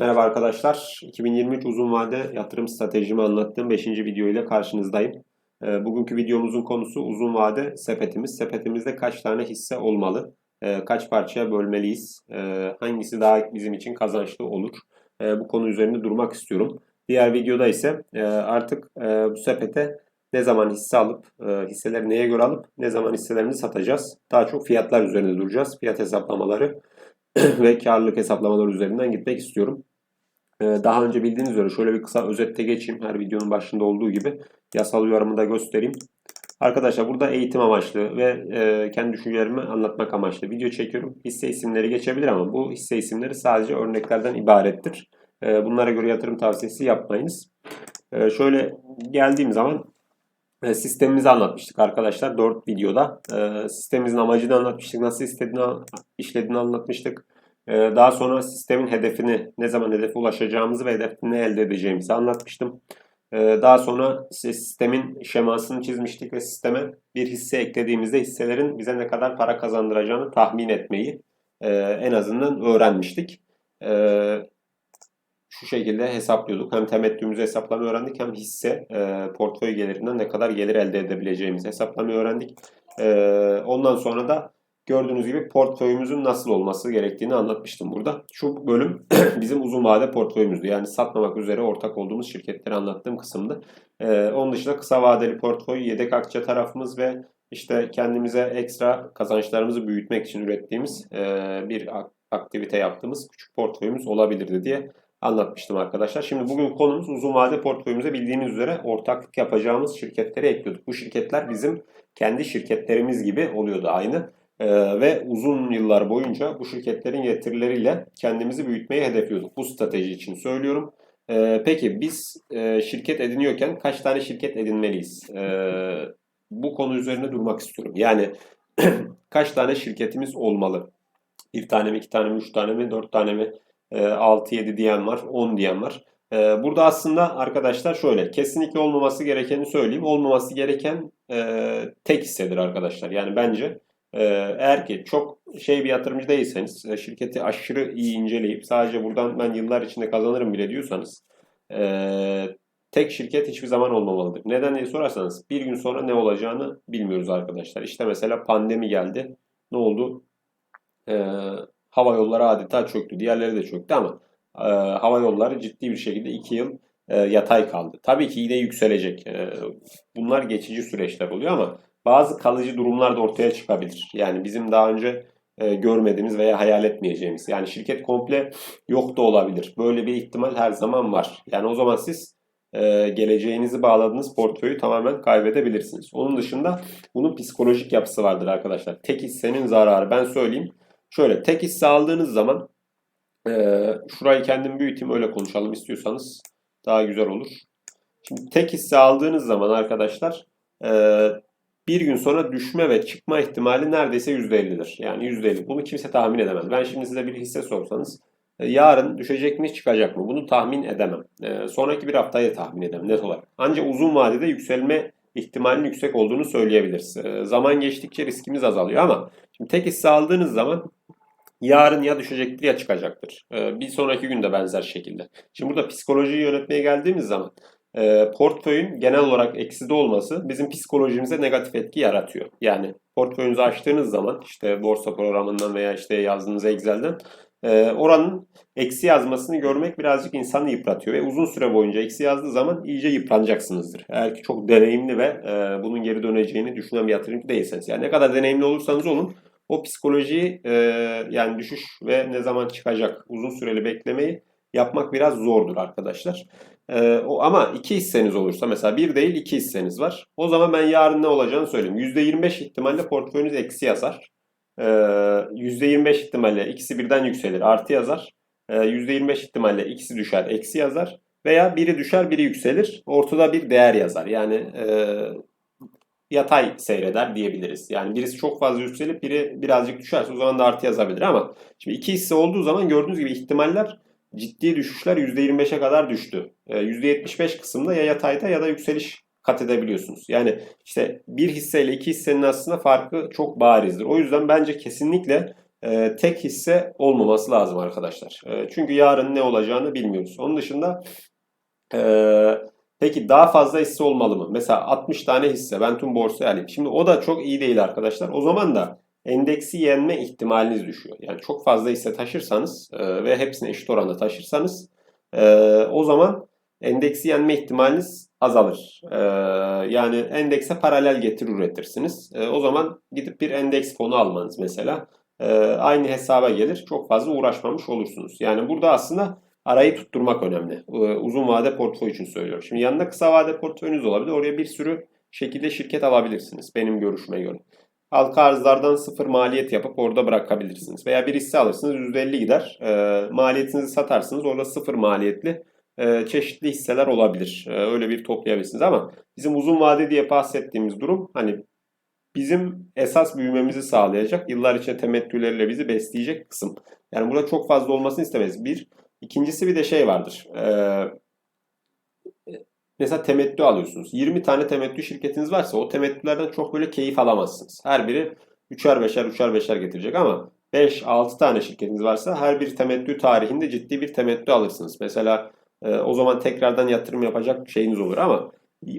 Merhaba arkadaşlar. 2023 uzun vade yatırım stratejimi anlattığım 5. video ile karşınızdayım. Ee, Bugünkü videomuzun konusu uzun vade sepetimiz. Sepetimizde kaç tane hisse olmalı? Ee, Kaç parçaya bölmeliyiz? Ee, Hangisi daha bizim için kazançlı olur? Bu konu üzerinde durmak istiyorum. Diğer videoda ise e, artık e, bu sepete ne zaman hisse alıp, e, hisseleri neye göre alıp, ne zaman hisselerimizi satacağız? Daha çok fiyatlar üzerinde duracağız. Fiyat hesaplamaları ve karlılık hesaplamaları üzerinden gitmek istiyorum. Ee, Daha önce bildiğiniz üzere şöyle bir kısa özette geçeyim. Her videonun başında olduğu gibi yasal uyarımı da göstereyim. Arkadaşlar burada eğitim amaçlı ve e, kendi düşüncelerimi anlatmak amaçlı video çekiyorum. Hisse isimleri geçebilir ama bu hisse isimleri sadece örneklerden ibarettir. E, bunlara göre yatırım tavsiyesi yapmayınız. E, şöyle geldiğim zaman sistemimizi anlatmıştık arkadaşlar 4 videoda. Sistemimizin amacını anlatmıştık, nasıl istediğini, işlediğini anlatmıştık. E, daha sonra sistemin hedefini, ne zaman hedefe ulaşacağımızı ve hedefte ne elde edeceğimizi anlatmıştım. E, daha sonra sistemin şemasını çizmiştik ve sisteme bir hisse eklediğimizde hisselerin bize ne kadar para kazandıracağını tahmin etmeyi e, en azından öğrenmiştik. E, şu şekilde hesaplıyorduk. Hem temettümüzü hesaplamayı öğrendik hem hisse e, portföy gelirinden ne kadar gelir elde edebileceğimizi hesaplamayı öğrendik. Ondan sonra da gördüğünüz gibi portföyümüzün nasıl olması gerektiğini anlatmıştım burada. Şu bölüm bizim uzun vade portföyümüzdü. Yani satmamak üzere ortak olduğumuz şirketleri anlattığım kısımdı. E, onun dışında kısa vadeli portföy, yedek akçe tarafımız ve işte kendimize ekstra kazançlarımızı büyütmek için ürettiğimiz e, bir aktivite yaptığımız küçük portföyümüz olabilirdi diye anlatmıştım arkadaşlar. Şimdi bugün konumuz uzun vade portföyümüze bildiğiniz üzere ortaklık yapacağımız şirketleri ekliyorduk. Bu şirketler bizim kendi şirketlerimiz gibi oluyordu aynı. Ee, ve uzun yıllar boyunca bu şirketlerin getirileriyle kendimizi büyütmeyi hedefliyorduk. Bu strateji için söylüyorum. Ee, peki biz e, şirket ediniyorken kaç tane şirket edinmeliyiz? Ee, bu konu üzerine durmak istiyorum. Yani kaç tane şirketimiz olmalı? Bir tane mi, iki tane mi, üç tane mi, dört tane mi? 6-7 diyen var, 10 diyen var. Ee, burada aslında arkadaşlar şöyle, kesinlikle olmaması gerekeni söyleyeyim. Olmaması gereken e, tek hissedir arkadaşlar. Yani bence e, eğer ki çok şey bir yatırımcı değilseniz, e, şirketi aşırı iyi inceleyip sadece buradan ben yıllar içinde kazanırım bile diyorsanız tek şirket hiçbir zaman olmamalıdır. Neden diye sorarsanız bir gün sonra ne olacağını bilmiyoruz arkadaşlar. İşte mesela pandemi geldi. Ne oldu? Eee hava yolları adeta çöktü. Diğerleri de çöktü ama e, hava yolları ciddi bir şekilde 2 yıl e, yatay kaldı. Tabii ki yine yükselecek. E, bunlar geçici süreçler oluyor ama bazı kalıcı durumlar da ortaya çıkabilir. Yani bizim daha önce e, görmediğimiz veya hayal etmeyeceğimiz. Yani şirket komple yok da olabilir. Böyle bir ihtimal her zaman var. Yani o zaman siz e, geleceğinizi bağladığınız portföyü tamamen kaybedebilirsiniz. Onun dışında bunun psikolojik yapısı vardır arkadaşlar. Tek hissenin zararı. Ben söyleyeyim. Şöyle tek hisse aldığınız zaman e, şurayı kendim büyüteyim öyle konuşalım istiyorsanız daha güzel olur. Şimdi tek hisse aldığınız zaman arkadaşlar bir gün sonra düşme ve çıkma ihtimali neredeyse %50'dir. Yani %50. Bunu kimse tahmin edemez. Ben şimdi size bir hisse sorsanız e, yarın düşecek mi çıkacak mı? Bunu tahmin edemem. E, sonraki bir haftayı tahmin edemem net olarak. Ancak uzun vadede yükselme ihtimalinin yüksek olduğunu söyleyebiliriz. E, zaman geçtikçe riskimiz azalıyor ama şimdi tek hisse aldığınız zaman yarın ya düşecektir ya çıkacaktır. Bir sonraki günde benzer şekilde. Şimdi burada psikolojiyi yönetmeye geldiğimiz zaman e, portföyün genel olarak ekside olması bizim psikolojimize negatif etki yaratıyor. Yani portföyünüzü açtığınız zaman işte borsa programından veya işte yazdığınız Excel'den e, oranın eksi yazmasını görmek birazcık insanı yıpratıyor ve uzun süre boyunca eksi yazdığı zaman iyice yıpranacaksınızdır. Eğer ki çok deneyimli ve e, bunun geri döneceğini düşünen bir yatırımcı değilseniz. Yani ne kadar deneyimli olursanız olun o psikolojiyi e, yani düşüş ve ne zaman çıkacak uzun süreli beklemeyi yapmak biraz zordur arkadaşlar. E, o, ama iki hisseniz olursa mesela bir değil iki hisseniz var. O zaman ben yarın ne olacağını söyleyeyim. %25 ihtimalle portföyünüz eksi yazar. E, %25 ihtimalle ikisi birden yükselir artı yazar. E, %25 ihtimalle ikisi düşer eksi yazar. Veya biri düşer biri yükselir. Ortada bir değer yazar. Yani e, yatay seyreder diyebiliriz. Yani birisi çok fazla yükselip biri birazcık düşerse o zaman da artı yazabilir ama şimdi iki hisse olduğu zaman gördüğünüz gibi ihtimaller ciddi düşüşler %25'e kadar düştü. %75 ee, kısımda ya yatayda ya da yükseliş kat edebiliyorsunuz. Yani işte bir hisseyle iki hissenin aslında farkı çok barizdir. O yüzden bence kesinlikle e, tek hisse olmaması lazım arkadaşlar. E, çünkü yarın ne olacağını bilmiyoruz. Onun dışında e, peki daha fazla hisse olmalı mı? Mesela 60 tane hisse ben tüm borsaya alayım. Şimdi o da çok iyi değil arkadaşlar. O zaman da endeksi yenme ihtimaliniz düşüyor. Yani çok fazla hisse taşırsanız e, ve hepsini eşit oranda taşırsanız e, o zaman endeksi yenme ihtimaliniz azalır. E, yani endekse paralel getir üretirsiniz. O zaman gidip bir endeks fonu almanız mesela aynı hesaba gelir. Çok fazla uğraşmamış olursunuz. Yani burada aslında arayı tutturmak önemli. Uzun vade portföy için söylüyorum. Şimdi yanında kısa vade portföyünüz olabilir. Oraya bir sürü şekilde şirket alabilirsiniz benim görüşüme göre. Halka arzlardan sıfır maliyet yapıp orada bırakabilirsiniz. Veya bir hisse alırsınız %50 gider. E, maliyetinizi satarsınız orada sıfır maliyetli e, çeşitli hisseler olabilir. E, öyle bir toplayabilirsiniz ama bizim uzun vade diye bahsettiğimiz durum hani bizim esas büyümemizi sağlayacak, yıllar içinde temettüleriyle bizi besleyecek kısım. Yani burada çok fazla olmasını istemeyiz. Bir. İkincisi bir de şey vardır. Ee, mesela temettü alıyorsunuz. 20 tane temettü şirketiniz varsa o temettülerden çok böyle keyif alamazsınız. Her biri 3'er 5'er 3'er 5'er getirecek ama 5-6 tane şirketiniz varsa her bir temettü tarihinde ciddi bir temettü alırsınız. Mesela e, o zaman tekrardan yatırım yapacak şeyiniz olur ama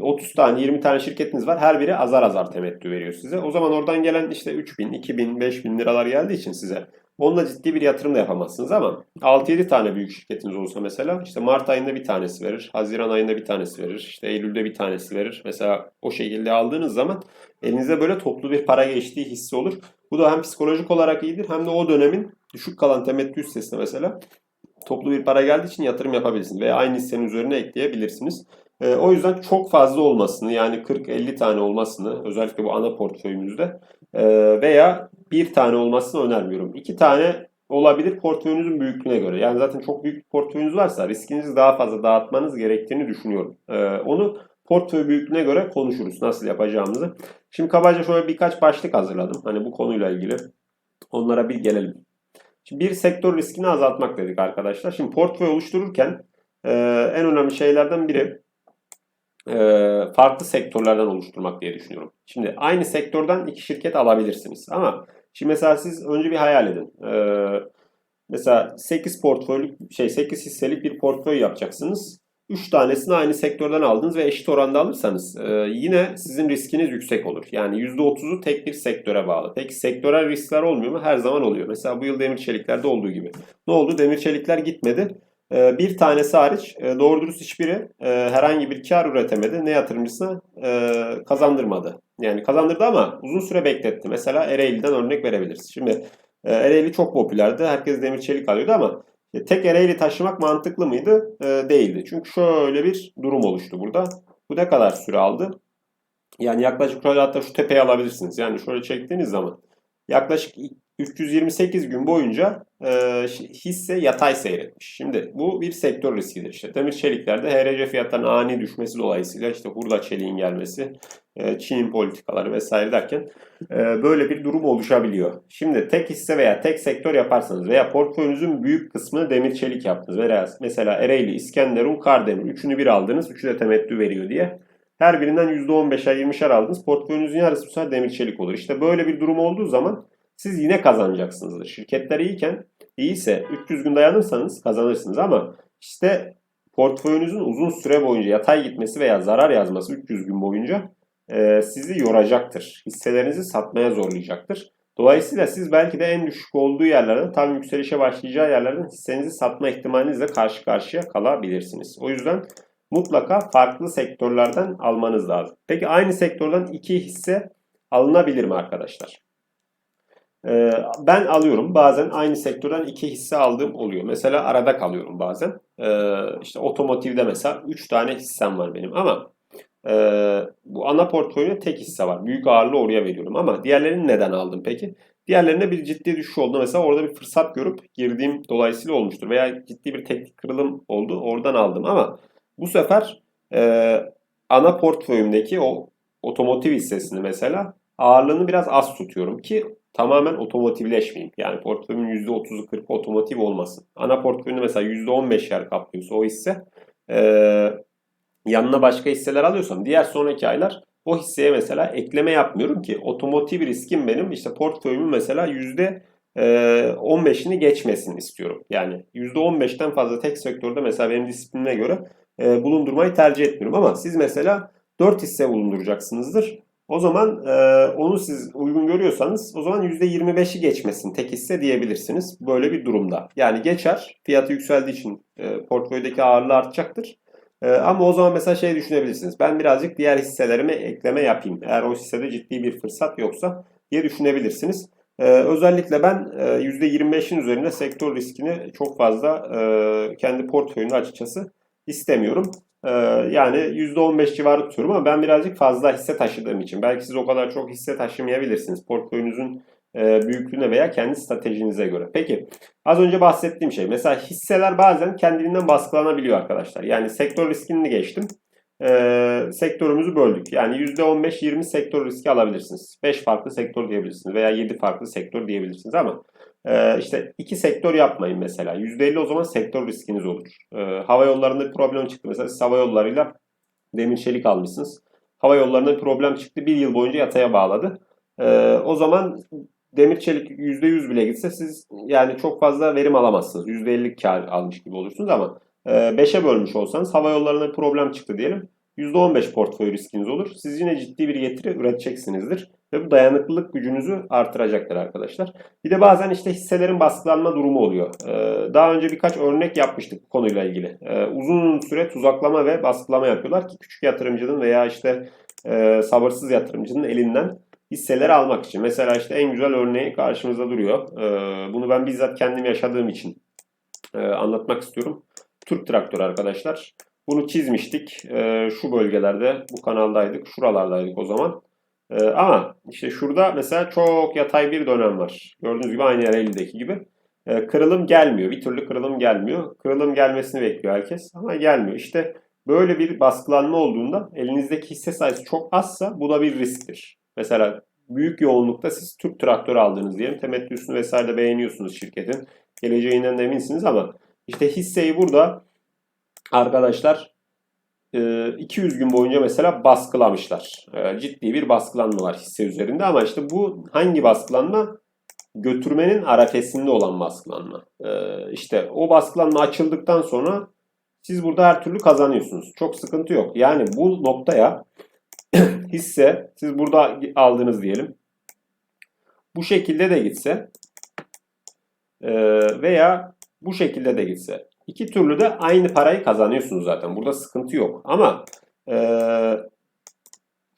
30 tane 20 tane şirketiniz var. Her biri azar azar temettü veriyor size. O zaman oradan gelen işte 3000, 2000, 5000 liralar geldiği için size onunla ciddi bir yatırım da yapamazsınız ama 6-7 tane büyük şirketiniz olsa mesela işte Mart ayında bir tanesi verir, Haziran ayında bir tanesi verir, işte Eylül'de bir tanesi verir. Mesela o şekilde aldığınız zaman elinize böyle toplu bir para geçtiği hissi olur. Bu da hem psikolojik olarak iyidir hem de o dönemin düşük kalan temettü hissesine mesela toplu bir para geldiği için yatırım yapabilirsiniz veya aynı hissenin üzerine ekleyebilirsiniz. E, o yüzden çok fazla olmasını yani 40-50 tane olmasını özellikle bu ana portföyümüzde e, veya bir tane olmasını önermiyorum. İki tane olabilir portföyünüzün büyüklüğüne göre. Yani zaten çok büyük bir portföyünüz varsa riskinizi daha fazla dağıtmanız gerektiğini düşünüyorum. E, onu portföy büyüklüğüne göre konuşuruz nasıl yapacağımızı. Şimdi kabaca şöyle birkaç başlık hazırladım. Hani bu konuyla ilgili. Onlara bir gelelim. Şimdi bir sektör riskini azaltmak dedik arkadaşlar. Şimdi portföy oluştururken e, en önemli şeylerden biri e, farklı sektörlerden oluşturmak diye düşünüyorum. Şimdi aynı sektörden iki şirket alabilirsiniz. Ama şimdi mesela siz önce bir hayal edin. E, mesela 8 portföylük şey 8 hisselik bir portföy yapacaksınız. 3 tanesini aynı sektörden aldınız ve eşit oranda alırsanız e, yine sizin riskiniz yüksek olur. Yani %30'u tek bir sektöre bağlı. Peki sektörel riskler olmuyor mu? Her zaman oluyor. Mesela bu yıl demir çeliklerde olduğu gibi. Ne oldu? Demir çelikler gitmedi. E, bir tanesi hariç e, doğru dürüst hiçbiri e, herhangi bir kar üretemedi. Ne yatırımcısına e, kazandırmadı. Yani kazandırdı ama uzun süre bekletti. Mesela Ereğli'den örnek verebiliriz. Şimdi Ereğli çok popülerdi. Herkes demir çelik alıyordu ama tek Ereğli taşımak mantıklı mıydı? Değildi. Çünkü şöyle bir durum oluştu burada. Bu ne kadar süre aldı? Yani yaklaşık şöyle hatta şu tepeyi alabilirsiniz. Yani şöyle çektiğiniz zaman yaklaşık 328 gün boyunca e, hisse yatay seyretmiş. Şimdi bu bir sektör riskidir işte. Demir çeliklerde HRC fiyatlarının ani düşmesi dolayısıyla işte hurda çeliğin gelmesi, e, Çin politikaları vesaire derken e, böyle bir durum oluşabiliyor. Şimdi tek hisse veya tek sektör yaparsanız veya portföyünüzün büyük kısmını demir çelik yaptınız. Veya mesela Ereğli, İskenderun, Kardemir. Üçünü bir aldınız. Üçü de temettü veriyor diye. Her birinden %15'er 20'şer aldınız. Portföyünüzün yarısı bu sefer demir çelik olur. İşte böyle bir durum olduğu zaman siz yine kazanacaksınızdır. Şirketler iyiyken iyiyse 300 gün dayanırsanız kazanırsınız ama işte portföyünüzün uzun süre boyunca yatay gitmesi veya zarar yazması 300 gün boyunca e, sizi yoracaktır. Hisselerinizi satmaya zorlayacaktır. Dolayısıyla siz belki de en düşük olduğu yerlerden tam yükselişe başlayacağı yerlerden hissenizi satma ihtimalinizle karşı karşıya kalabilirsiniz. O yüzden mutlaka farklı sektörlerden almanız lazım. Peki aynı sektörden iki hisse alınabilir mi arkadaşlar? Ee, ben alıyorum. Bazen aynı sektörden iki hisse aldığım oluyor. Mesela arada kalıyorum bazen. Ee, işte otomotivde mesela 3 tane hissem var benim ama e, bu ana portföyde tek hisse var. Büyük ağırlığı oraya veriyorum ama diğerlerini neden aldım peki? Diğerlerine bir ciddi düşüş oldu. Mesela orada bir fırsat görüp girdiğim dolayısıyla olmuştur. Veya ciddi bir teknik kırılım oldu. Oradan aldım ama bu sefer e, ana portföyümdeki o otomotiv hissesini mesela ağırlığını biraz az tutuyorum ki tamamen otomotivleşmeyeyim. Yani portföyümün %30'u 40'ı otomotiv olmasın. Ana portföyünde mesela %15 yer kaplıyorsa o hisse e, yanına başka hisseler alıyorsam diğer sonraki aylar o hisseye mesela ekleme yapmıyorum ki otomotiv riskim benim işte portföyümün mesela yüzde e, 15'ini geçmesin istiyorum. Yani %15'ten fazla tek sektörde mesela benim disiplinime göre bulundurmayı tercih etmiyorum. Ama siz mesela 4 hisse bulunduracaksınızdır. O zaman e, onu siz uygun görüyorsanız o zaman %25'i geçmesin tek hisse diyebilirsiniz. Böyle bir durumda. Yani geçer. Fiyatı yükseldiği için e, portföydeki ağırlığı artacaktır. E, ama o zaman mesela şey düşünebilirsiniz. Ben birazcık diğer hisselerime ekleme yapayım. Eğer o hissede ciddi bir fırsat yoksa diye düşünebilrsiniz. Ee, özellikle ben e, %25'in üzerinde sektör riskini çok fazla e, kendi portföyümde açıkçası istemiyorum. E, yani %15 civarı tutuyorum ama ben birazcık fazla hisse taşıdığım için. Belki siz o kadar çok hisse taşımayabilirsiniz portföyünüzün e, büyüklüğüne veya kendi stratejinize göre. Peki az önce bahsettiğim şey mesela hisseler bazen kendiliğinden baskılanabiliyor arkadaşlar. Yani sektör riskini geçtim e, sektörümüzü böldük. Yani %15-20 sektör riski alabilirsiniz. 5 farklı sektör diyebilirsiniz veya 7 farklı sektör diyebilirsiniz ama e, işte 2 sektör yapmayın mesela. %50 o zaman sektör riskiniz olur. E, hava yollarında bir problem çıktı. Mesela siz hava yollarıyla demir çelik almışsınız. Hava yollarında bir problem çıktı. Bir yıl boyunca yataya bağladı. E, o zaman demir çelik %100 bile gitse siz yani çok fazla verim alamazsınız. %50 kar almış gibi olursunuz ama 5'e bölmüş olsanız hava yollarında bir problem çıktı diyelim. %15 portföy riskiniz olur. Siz yine ciddi bir getiri üreteceksinizdir. Ve bu dayanıklılık gücünüzü artıracaktır arkadaşlar. Bir de bazen işte hisselerin baskılanma durumu oluyor. Daha önce birkaç örnek yapmıştık bu konuyla ilgili. Uzun süre tuzaklama ve baskılama yapıyorlar ki küçük yatırımcının veya işte sabırsız yatırımcının elinden hisseleri almak için. Mesela işte en güzel örneği karşımızda duruyor. Bunu ben bizzat kendim yaşadığım için anlatmak istiyorum. Türk traktör arkadaşlar. Bunu çizmiştik. E, şu bölgelerde bu kanaldaydık. Şuralardaydık o zaman. E, ama işte şurada mesela çok yatay bir dönem var. Gördüğünüz gibi aynı yer eldeki gibi. E, kırılım gelmiyor. Bir türlü kırılım gelmiyor. Kırılım gelmesini bekliyor herkes ama gelmiyor. İşte böyle bir baskılanma olduğunda elinizdeki hisse sayısı çok azsa bu da bir risktir. Mesela büyük yoğunlukta siz Türk traktör aldınız diyelim. Temettüsünü vesaire de beğeniyorsunuz şirketin. Geleceğinden de eminsiniz ama işte hisseyi burada arkadaşlar 200 e, gün boyunca mesela baskılamışlar. E, ciddi bir baskılanma var hisse üzerinde ama işte bu hangi baskılanma? Götürmenin arefesinde olan baskılanma. E, işte o baskılanma açıldıktan sonra siz burada her türlü kazanıyorsunuz. Çok sıkıntı yok. Yani bu noktaya hisse siz burada aldınız diyelim. Bu şekilde de gitse veya bu şekilde de gitse. İki türlü de aynı parayı kazanıyorsunuz zaten. Burada sıkıntı yok. Ama e,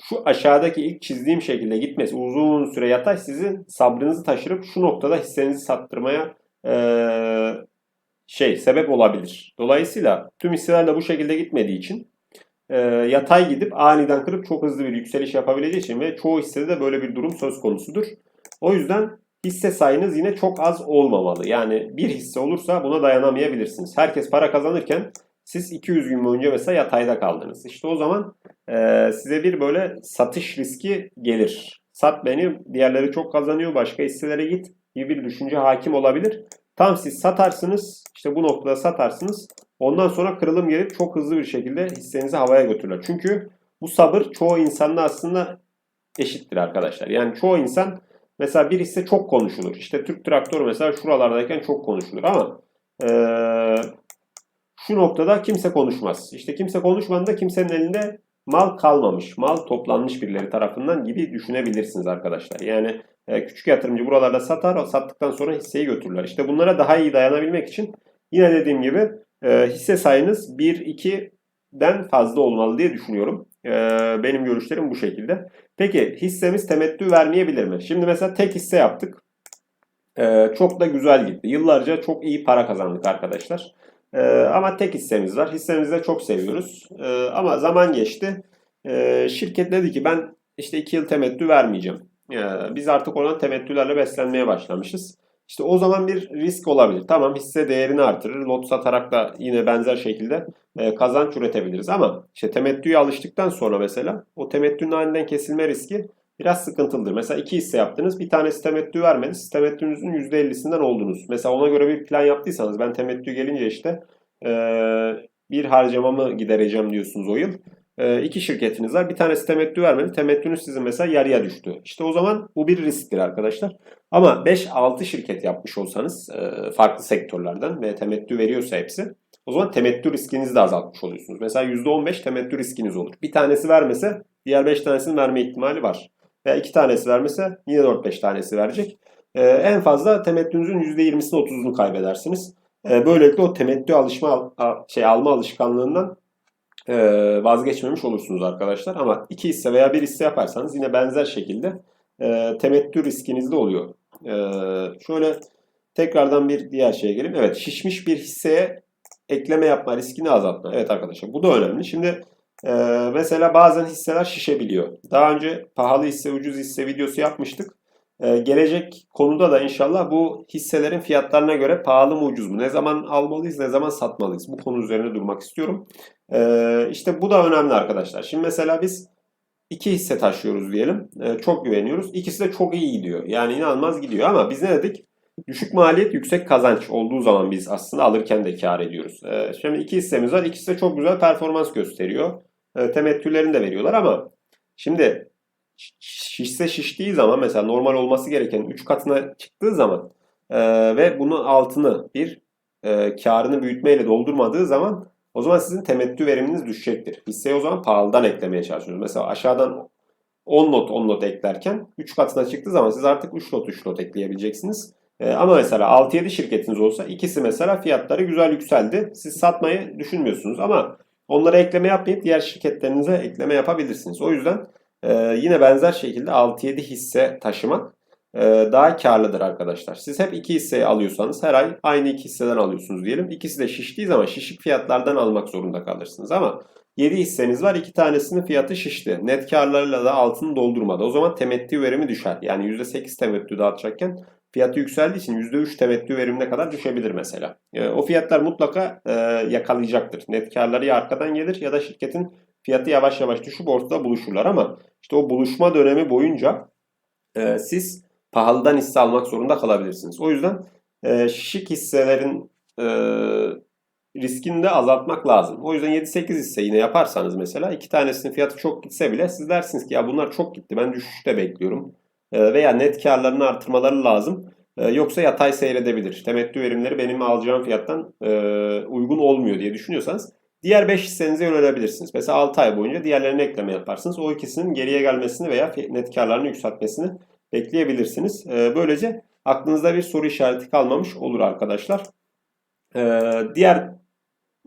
şu aşağıdaki ilk çizdiğim şekilde gitmesi uzun süre yatay sizin sabrınızı taşırıp şu noktada hissenizi sattırmaya e, şey sebep olabilir. Dolayısıyla tüm hisseler de bu şekilde gitmediği için e, yatay gidip aniden kırıp çok hızlı bir yükseliş yapabileceği için ve çoğu hissede de böyle bir durum söz konusudur. O yüzden hisse sayınız yine çok az olmamalı. Yani bir hisse olursa buna dayanamayabilirsiniz. Herkes para kazanırken siz 200 gün boyunca mesela yatayda kaldınız. İşte o zaman e, size bir böyle satış riski gelir. Sat beni, diğerleri çok kazanıyor, başka hisselere git gibi bir düşünce hakim olabilir. Tam siz satarsınız, işte bu noktada satarsınız. Ondan sonra kırılım gelip çok hızlı bir şekilde hissenizi havaya götürürler. Çünkü bu sabır çoğu insanda aslında eşittir arkadaşlar. Yani çoğu insan Mesela bir hisse çok konuşulur. İşte Türk traktörü mesela şuralardayken çok konuşulur ama e, şu noktada kimse konuşmaz. İşte kimse konuşmadığında kimsenin elinde mal kalmamış, mal toplanmış birileri tarafından gibi düşünebilirsiniz arkadaşlar. Yani e, küçük yatırımcı buralarda satar, sattıktan sonra hisseyi götürürler. İşte bunlara daha iyi dayanabilmek için yine dediğim gibi e, hisse sayınız 1-2'den fazla olmalı diye düşünüyorum. E, benim görüşlerim bu şekilde. Peki hissemiz temettü vermeyebilir mi? Şimdi mesela tek hisse yaptık. Ee, çok da güzel gitti. Yıllarca çok iyi para kazandık arkadaşlar. Ee, ama tek hissemiz var. Hissemizi de çok seviyoruz. Ee, ama zaman geçti. Ee, şirket dedi ki ben işte 2 yıl temettü vermeyeceğim. Ee, biz artık olan temettülerle beslenmeye başlamışız. İşte o zaman bir risk olabilir. Tamam hisse değerini artırır. Lot satarak da yine benzer şekilde e, kazanç üretebiliriz. Ama işte temettüye alıştıktan sonra mesela o temettünün aniden kesilme riski biraz sıkıntılıdır. Mesela iki hisse yaptınız. Bir tanesi temettü vermedi. Siz temettünüzün %50'sinden oldunuz. Mesela ona göre bir plan yaptıysanız ben temettü gelince işte e, bir harcamamı gidereceğim diyorsunuz o yıl. E, iki şirketiniz var. Bir tanesi temettü vermedi. Temettünüz sizin mesela yarıya düştü. İşte o zaman bu bir risktir arkadaşlar. Ama 5-6 şirket yapmış olsanız e, farklı sektörlerden ve temettü veriyorsa hepsi o zaman temettü riskinizi de azaltmış oluyorsunuz. Mesela %15 temettü riskiniz olur. Bir tanesi vermese diğer 5 tanesinin verme ihtimali var. Veya iki tanesi vermese yine 4-5 tanesi verecek. Ee, en fazla temettünüzün %20'sini 30'unu kaybedersiniz. Ee, böylelikle o temettü alışma şey alma alışkanlığından vazgeçmemiş olursunuz arkadaşlar. Ama iki hisse veya bir hisse yaparsanız yine benzer şekilde e, temettü riskiniz de oluyor. E, şöyle tekrardan bir diğer şeye geleyim. Evet şişmiş bir hisseye ekleme yapma riskini azaltma. Evet arkadaşlar bu da önemli. Şimdi e, mesela bazen hisseler şişebiliyor. Daha önce pahalı hisse ucuz hisse videosu yapmıştık. E, gelecek konuda da inşallah bu hisselerin fiyatlarına göre pahalı mı ucuz mu? Ne zaman almalıyız ne zaman satmalıyız? Bu konu üzerine durmak istiyorum. E, işte bu da önemli arkadaşlar. Şimdi mesela biz iki hisse taşıyoruz diyelim. E, çok güveniyoruz. İkisi de çok iyi gidiyor. Yani inanılmaz gidiyor ama biz ne dedik? Düşük maliyet, yüksek kazanç olduğu zaman biz aslında alırken de kar ediyoruz. Ee, şimdi iki hissemiz var. İkisi de çok güzel performans gösteriyor. Ee, temettülerini de veriyorlar ama şimdi şişse şiştiği zaman mesela normal olması gereken 3 katına çıktığı zaman e, ve bunun altını bir e, karını büyütmeyle doldurmadığı zaman o zaman sizin temettü veriminiz düşecektir. Hisseyi o zaman pahalıdan eklemeye çalışıyorsunuz. Mesela aşağıdan 10 not 10 not eklerken 3 katına çıktığı zaman siz artık 3 not 3 not ekleyebileceksiniz. Ee, ama mesela 6-7 şirketiniz olsa ikisi mesela fiyatları güzel yükseldi. Siz satmayı düşünmüyorsunuz ama onlara ekleme yapmayıp diğer şirketlerinize ekleme yapabilirsiniz. O yüzden e, yine benzer şekilde 6-7 hisse taşımak daha karlıdır arkadaşlar. Siz hep iki hisseyi alıyorsanız her ay aynı iki hisseden alıyorsunuz diyelim. İkisi de şiştiği zaman şişik fiyatlardan almak zorunda kalırsınız ama 7 hisseniz var. 2 tanesinin fiyatı şişti. Net karlarıyla da altını doldurmadı. O zaman temettü verimi düşer. Yani %8 temettü dağıtacakken fiyatı yükseldiği için %3 temettü verimine kadar düşebilir mesela. E, o fiyatlar mutlaka e, yakalayacaktır. Net karları ya arkadan gelir ya da şirketin fiyatı yavaş yavaş düşüp ortada buluşurlar ama işte o buluşma dönemi boyunca e, siz pahalıdan hisse almak zorunda kalabilirsiniz. O yüzden e, şişik hisselerin e, riskini de azaltmak lazım. O yüzden 7-8 hisse yine yaparsanız mesela iki tanesinin fiyatı çok gitse bile siz dersiniz ki ya bunlar çok gitti ben düşüşte bekliyorum. Ee, veya net karlarını artırmaları lazım. Ee, yoksa yatay seyredebilir. Temettü verimleri benim alacağım fiyattan e, uygun olmuyor diye düşünüyorsanız diğer 5 hissenize yönelebilirsiniz. Mesela 6 ay boyunca diğerlerine ekleme yaparsınız. O ikisinin geriye gelmesini veya net karlarını yükseltmesini bekleyebilirsiniz. Ee, böylece aklınızda bir soru işareti kalmamış olur arkadaşlar. Diğer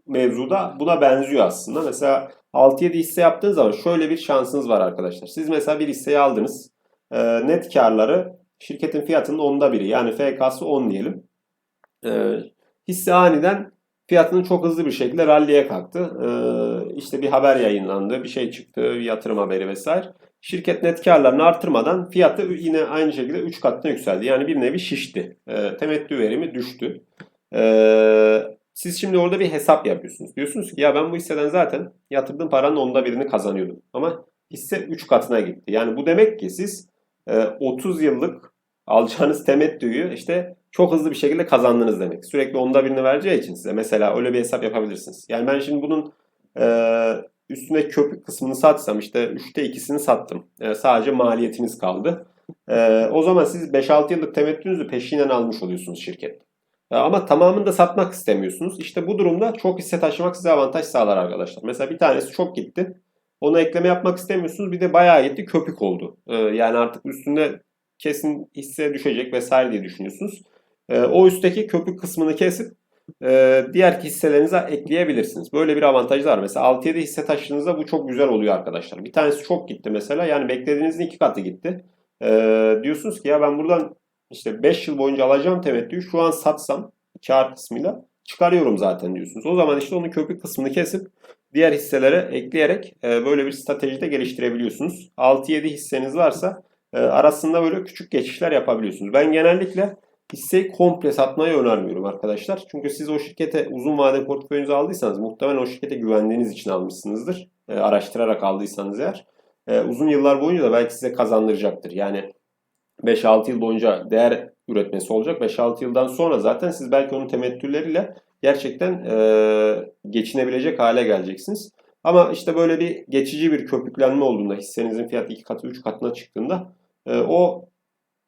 mevzuda buna benziyor aslında. Mesela 6-7 hisse yaptığınız zaman şöyle bir şansınız var arkadaşlar. Siz mesela bir hisseyi aldınız e, net karları şirketin fiyatının onda biri. Yani FK'sı 10 diyelim. Hisse aniden fiyatının çok hızlı bir şekilde ralliye kalktı. E, işte bir haber yayınlandı, bir şey çıktı, bir yatırım haberi vesaire. Şirket net karlarını artırmadan fiyatı yine aynı şekilde 3 katına yükseldi. Yani bir nevi şişti. E, temettü verimi düştü. E, siz şimdi orada bir hesap yapıyorsunuz. Diyorsunuz ki ya ben bu hisseden zaten yatırdığım paranın onda birini kazanıyordum. Ama hisse 3 katına gitti. Yani bu demek ki siz 30 ee, yıllık alacağınız temettüyü işte çok hızlı bir şekilde kazandınız demek. Sürekli onda birini vereceği için size mesela öyle bir hesap yapabilirsiniz. Yani ben şimdi bunun e, üstüne köpük kısmını satsam işte 3'te 2'sini sattım. E, sadece maliyetiniz kaldı. E, o zaman siz 5-6 yıllık temettünüzü peşinen almış oluyorsunuz şirket. E, ama tamamını da satmak istemiyorsunuz. İşte bu durumda çok hisse taşımak size avantaj sağlar arkadaşlar. Mesela bir tanesi çok gitti. Ona ekleme yapmak istemiyorsunuz. Bir de bayağı gitti köpük oldu. Ee, yani artık üstünde kesin hisse düşecek vesaire diye düşünüyorsunuz. Ee, o üstteki köpük kısmını kesip e, diğer hisselerinize ekleyebilirsiniz. Böyle bir avantaj var. Mesela 6-7 hisse taşıdığınızda bu çok güzel oluyor arkadaşlar. Bir tanesi çok gitti mesela. Yani beklediğinizin iki katı gitti. Ee, diyorsunuz ki ya ben buradan işte 5 yıl boyunca alacağım temettüyü şu an satsam kar kısmıyla çıkarıyorum zaten diyorsunuz. O zaman işte onun köpük kısmını kesip diğer hisselere ekleyerek e, böyle bir strateji de geliştirebiliyorsunuz. 6-7 hisseniz varsa e, arasında böyle küçük geçişler yapabiliyorsunuz. Ben genellikle hisseyi komple satmayı önermiyorum arkadaşlar. Çünkü siz o şirkete uzun vade portföyünüzü aldıysanız muhtemelen o şirkete güvendiğiniz için almışsınızdır. E, araştırarak aldıysanız eğer. E, uzun yıllar boyunca da belki size kazandıracaktır. Yani 5-6 yıl boyunca değer üretmesi olacak. 5-6 yıldan sonra zaten siz belki onun temettüleriyle gerçekten e, geçinebilecek hale geleceksiniz. Ama işte böyle bir geçici bir köpüklenme olduğunda hissenizin fiyatı 2 katı 3 katına çıktığında e, o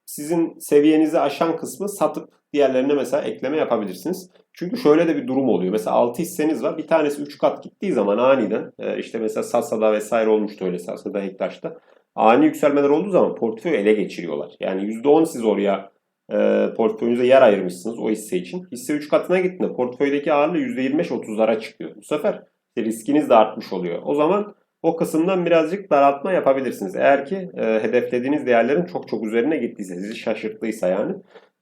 sizin seviyenizi aşan kısmı satıp diğerlerine mesela ekleme yapabilirsiniz. Çünkü şöyle de bir durum oluyor. Mesela 6 hisseniz var. Bir tanesi 3 kat gittiği zaman aniden e, işte mesela Sasa'da vesaire olmuştu öyle Sasa'da Hektaş'ta. Ani yükselmeler olduğu zaman portföyü ele geçiriyorlar. Yani %10 siz oraya e, portföyünüze yer ayırmışsınız o hisse için. Hisse 3 katına gittiğinde portföydeki ağırlığı %25-30'lara çıkıyor. Bu sefer riskiniz de artmış oluyor. O zaman o kısımdan birazcık daraltma yapabilirsiniz. Eğer ki e, hedeflediğiniz değerlerin çok çok üzerine gittiyse, sizi şaşırttıysa yani.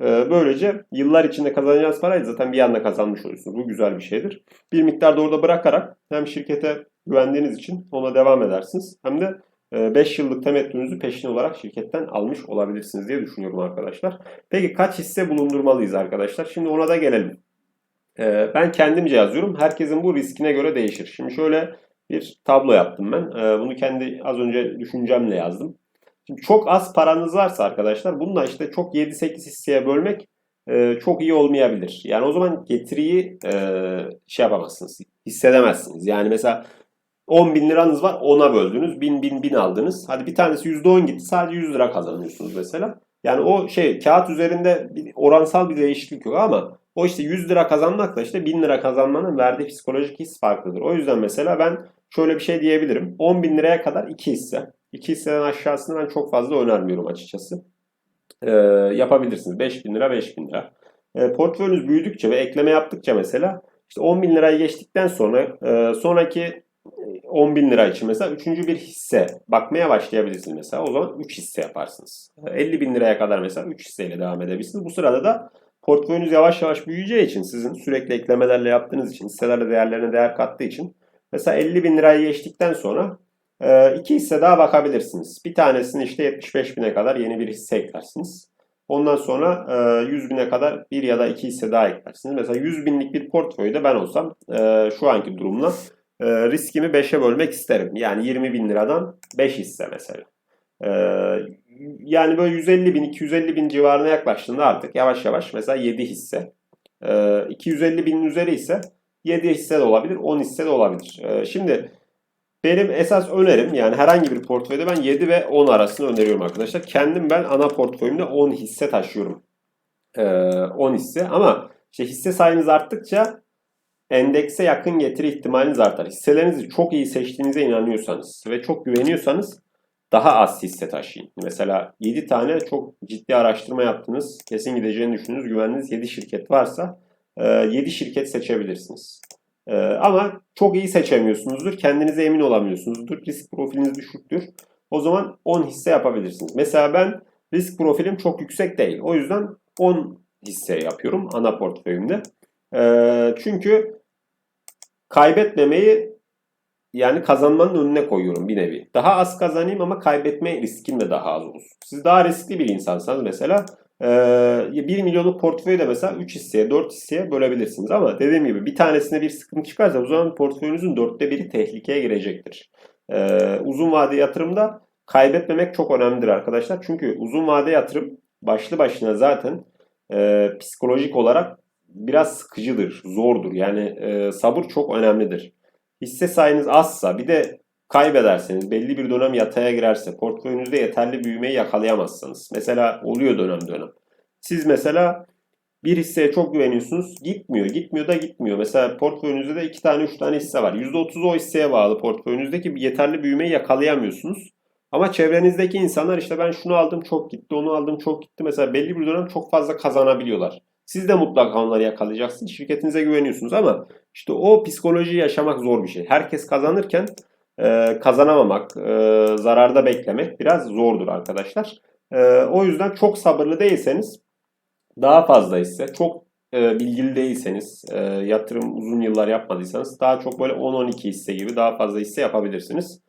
E, böylece yıllar içinde kazanacağınız parayı zaten bir anda kazanmış oluyorsunuz. Bu güzel bir şeydir. Bir miktar da orada bırakarak hem şirkete güvendiğiniz için ona devam edersiniz. Hem de 5 yıllık temettünüzü peşin olarak şirketten almış olabilirsiniz diye düşünüyorum arkadaşlar. Peki kaç hisse bulundurmalıyız arkadaşlar? Şimdi ona da gelelim. E, ben kendimce yazıyorum. Herkesin bu riskine göre değişir. Şimdi şöyle bir tablo yaptım ben. E, bunu kendi az önce düşüncemle yazdım. Şimdi çok az paranız varsa arkadaşlar bununla işte çok 7-8 hisseye bölmek e, çok iyi olmayabilir. Yani o zaman getiriyi e, şey yapamazsınız, hissedemezsiniz. Yani mesela 10 bin liranız var 10'a böldünüz. 1000 bin bin aldınız. Hadi bir tanesi %10 gitti sadece 100 lira kazanıyorsunuz mesela. Yani o şey kağıt üzerinde bir oransal bir değişiklik yok ama o işte 100 lira kazanmakla işte 1000 lira kazanmanın verdiği psikolojik his farklıdır. O yüzden mesela ben şöyle bir şey diyebilirim. 10 bin liraya kadar 2 hisse. 2 hisseden aşağısını ben çok fazla önermiyorum açıkçası. Ee, yapabilirsiniz. 5 bin lira 5 bin lira. Ee, portföyünüz büyüdükçe ve ekleme yaptıkça mesela işte 10 bin lirayı geçtikten sonra e, sonraki 10 bin lira için mesela üçüncü bir hisse bakmaya başlayabilirsiniz mesela. O zaman 3 hisse yaparsınız. 50 bin liraya kadar mesela 3 hisseyle devam edebilirsiniz. Bu sırada da portföyünüz yavaş yavaş büyüyeceği için sizin sürekli eklemelerle yaptığınız için hisselerle değerlerine değer kattığı için mesela 50 bin lirayı geçtikten sonra e, iki hisse daha bakabilirsiniz. Bir tanesini işte 75 bine kadar yeni bir hisse eklersiniz. Ondan sonra 100 bine kadar bir ya da iki hisse daha eklersiniz. Mesela 100 binlik bir portföyde ben olsam e, şu anki durumla e, riskimi 5'e bölmek isterim. Yani 20 bin liradan 5 hisse mesela. E, yani böyle 150 bin, 250 bin civarına yaklaştığında artık yavaş yavaş mesela 7 hisse. E, 250 binin üzeri ise 7 hisse de olabilir, 10 hisse de olabilir. E, şimdi benim esas önerim yani herhangi bir portföyde ben 7 ve 10 arasını öneriyorum arkadaşlar. Kendim ben ana portföyümde 10 hisse taşıyorum. E, 10 hisse ama işte hisse sayınız arttıkça endekse yakın getiri ihtimaliniz artar. Hisselerinizi çok iyi seçtiğinize inanıyorsanız ve çok güveniyorsanız daha az hisse taşıyın. Mesela 7 tane çok ciddi araştırma yaptınız. Kesin gideceğini düşündüğünüz güvendiğiniz 7 şirket varsa 7 e, şirket seçebilirsiniz. E, ama çok iyi seçemiyorsunuzdur. Kendinize emin olamıyorsunuzdur. Risk profiliniz düşüktür. O zaman 10 hisse yapabilirsiniz. Mesela ben risk profilim çok yüksek değil. O yüzden 10 hisse yapıyorum ana portföyümde. E, çünkü kaybetmemeyi yani kazanmanın önüne koyuyorum bir nevi. Daha az kazanayım ama kaybetme riskim de daha az olsun. Siz daha riskli bir insansanız mesela 1 milyonluk portföyü de mesela 3 hisseye 4 hisseye bölebilirsiniz. Ama dediğim gibi bir tanesine bir sıkıntı çıkarsa o zaman portföyünüzün dörtte biri tehlikeye girecektir. Uzun vade yatırımda kaybetmemek çok önemlidir arkadaşlar. Çünkü uzun vade yatırım başlı başına zaten psikolojik olarak biraz sıkıcıdır, zordur. Yani e, sabır çok önemlidir. Hisse sayınız azsa bir de kaybederseniz, belli bir dönem yataya girerse, portföyünüzde yeterli büyümeyi yakalayamazsınız. Mesela oluyor dönem dönem. Siz mesela bir hisseye çok güveniyorsunuz. Gitmiyor. Gitmiyor da gitmiyor. Mesela portföyünüzde de iki tane üç tane hisse var. %30 o hisseye bağlı portföyünüzdeki yeterli büyümeyi yakalayamıyorsunuz. Ama çevrenizdeki insanlar işte ben şunu aldım çok gitti, onu aldım çok gitti. Mesela belli bir dönem çok fazla kazanabiliyorlar. Siz de mutlaka onları yakalayacaksınız. Şirketinize güveniyorsunuz ama işte o psikolojiyi yaşamak zor bir şey. Herkes kazanırken e, kazanamamak, e, zararda beklemek biraz zordur arkadaşlar. E, o yüzden çok sabırlı değilseniz daha fazla ise, çok e, bilgili değilseniz, e, yatırım uzun yıllar yapmadıysanız daha çok böyle 10-12 hisse gibi daha fazla hisse yapabilirsiniz.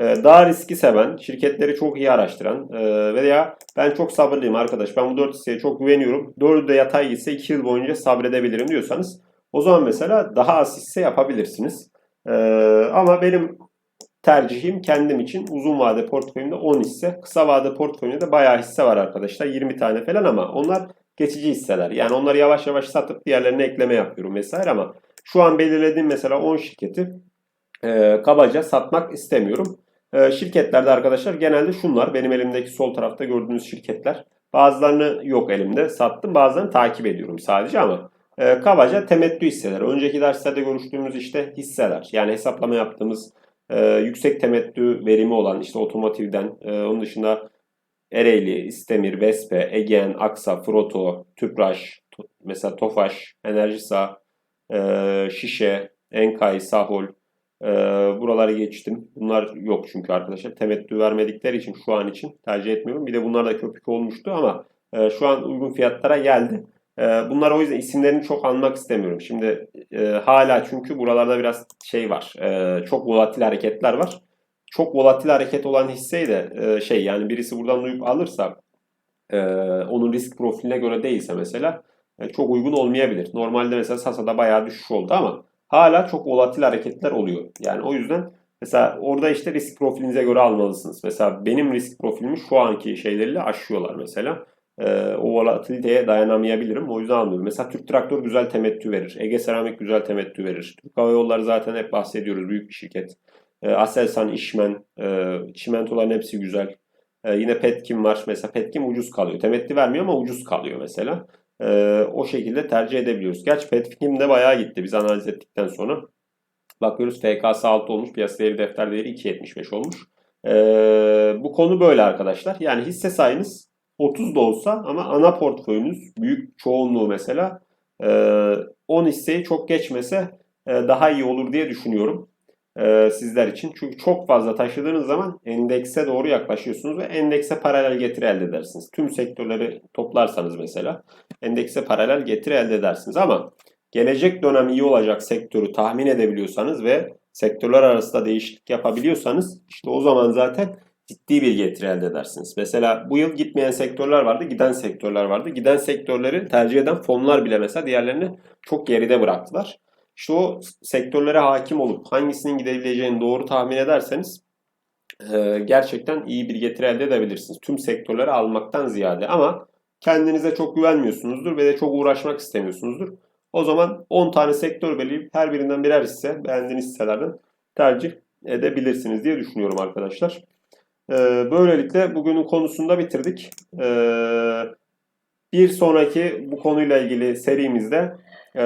Ee, daha riski seven, şirketleri çok iyi araştıran e, veya ben çok sabırlıyım arkadaş ben bu 4 hisseye çok güveniyorum. 4'ü de yatay ise 2 yıl boyunca sabredebilirim diyorsanız o zaman mesela daha az hisse yapabilirsiniz. Ee, ama benim tercihim kendim için uzun vade portföyümde 10 hisse. Kısa vade portföyümde de bayağı hisse var arkadaşlar. 20 tane falan ama onlar geçici hisseler. Yani onları yavaş yavaş satıp diğerlerine ekleme yapıyorum vesaire ama şu an belirlediğim mesela 10 şirketi e, kabaca satmak istemiyorum. E, şirketlerde arkadaşlar genelde şunlar. Benim elimdeki sol tarafta gördüğünüz şirketler. Bazılarını yok elimde sattım. Bazılarını takip ediyorum sadece ama e, kabaca temettü hisseler. Önceki derslerde görüştüğümüz işte hisseler. Yani hesaplama yaptığımız e, yüksek temettü verimi olan işte otomotivden e, onun dışında Ereğli, İstemir, Vespe, Egean, Aksa, Froto, Tüpraş, To- mesela Tofaş, Enerjisa, e, Şişe, Enkay, Sahol e, buraları geçtim. Bunlar yok çünkü arkadaşlar. Temettü vermedikleri için şu an için tercih etmiyorum. Bir de bunlar da köpük olmuştu ama e, şu an uygun fiyatlara geldi. E, bunlar o yüzden isimlerini çok anmak istemiyorum. Şimdi e, hala çünkü buralarda biraz şey var. E, çok volatil hareketler var çok volatil hareket olan hisseyi de e, şey yani birisi buradan duyup alırsa e, onun risk profiline göre değilse mesela e, çok uygun olmayabilir. Normalde mesela Sasa'da bayağı düşüş oldu ama hala çok volatil hareketler oluyor. Yani o yüzden mesela orada işte risk profilinize göre almalısınız. Mesela benim risk profilimi şu anki şeyleriyle aşıyorlar mesela. E, o volatiliteye dayanamayabilirim. O yüzden almıyorum. Mesela Türk Traktör güzel temettü verir. Ege Seramik güzel temettü verir. Türk Hava Yolları zaten hep bahsediyoruz. Büyük bir şirket. E, Aselsan, İşmen, e, çimentoların hepsi güzel. E, yine Petkim var. Mesela Petkim ucuz kalıyor. Temettü vermiyor ama ucuz kalıyor mesela. O şekilde tercih edebiliyoruz. Gerçi Petkim de bayağı gitti biz analiz ettikten sonra. Bakıyoruz FKS 6 olmuş. Piyasa değeri defter değeri 2.75 olmuş. Bu konu böyle arkadaşlar. Yani hisse sayınız 30 da olsa ama ana portföyünüz büyük çoğunluğu mesela e, 10 hisseyi çok geçmese e, daha iyi olur diye düşünüyorum e, sizler için. Çünkü çok fazla taşıdığınız zaman endekse doğru yaklaşıyorsunuz ve endekse paralel getiri elde edersiniz. Tüm sektörleri toplarsanız mesela endekse paralel getiri elde edersiniz ama gelecek dönem iyi olacak sektörü tahmin edebiliyorsanız ve sektörler arasında değişiklik yapabiliyorsanız işte o zaman zaten ciddi bir getiri elde edersiniz. Mesela bu yıl gitmeyen sektörler vardı, giden sektörler vardı. Giden sektörleri tercih eden fonlar bile mesela diğerlerini çok geride bıraktılar. İşte o sektörlere hakim olup hangisinin gidebileceğini doğru tahmin ederseniz e, gerçekten iyi bir getiri elde edebilirsiniz. Tüm sektörleri almaktan ziyade ama kendinize çok güvenmiyorsunuzdur ve de çok uğraşmak istemiyorsunuzdur. O zaman 10 tane sektör belirleyip her birinden birer hisse beğendiğiniz hisselerden tercih edebilirsiniz diye düşünüyorum arkadaşlar. E, böylelikle bugünün konusunda bitirdik. E, bir sonraki bu konuyla ilgili serimizde e,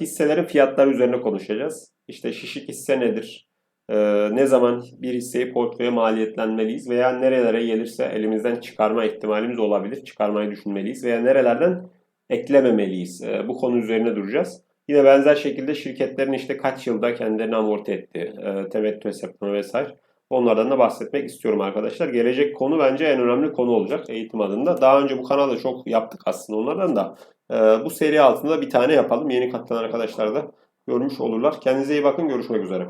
hisselerin fiyatları üzerine konuşacağız. İşte şişik hisse nedir? E, ne zaman bir hisseyi portföye maliyetlenmeliyiz veya nerelere gelirse elimizden çıkarma ihtimalimiz olabilir. Çıkarmayı düşünmeliyiz veya nerelerden eklememeliyiz. Bu konu üzerine duracağız. Yine benzer şekilde şirketlerin işte kaç yılda kendilerini amorti etti, e, temettü hesaplama vesaire. Onlardan da bahsetmek istiyorum arkadaşlar. Gelecek konu bence en önemli konu olacak eğitim adında. Daha önce bu kanalda çok yaptık aslında onlardan da. Ee, bu seri altında bir tane yapalım. Yeni katılan arkadaşlar da görmüş olurlar. Kendinize iyi bakın. Görüşmek üzere.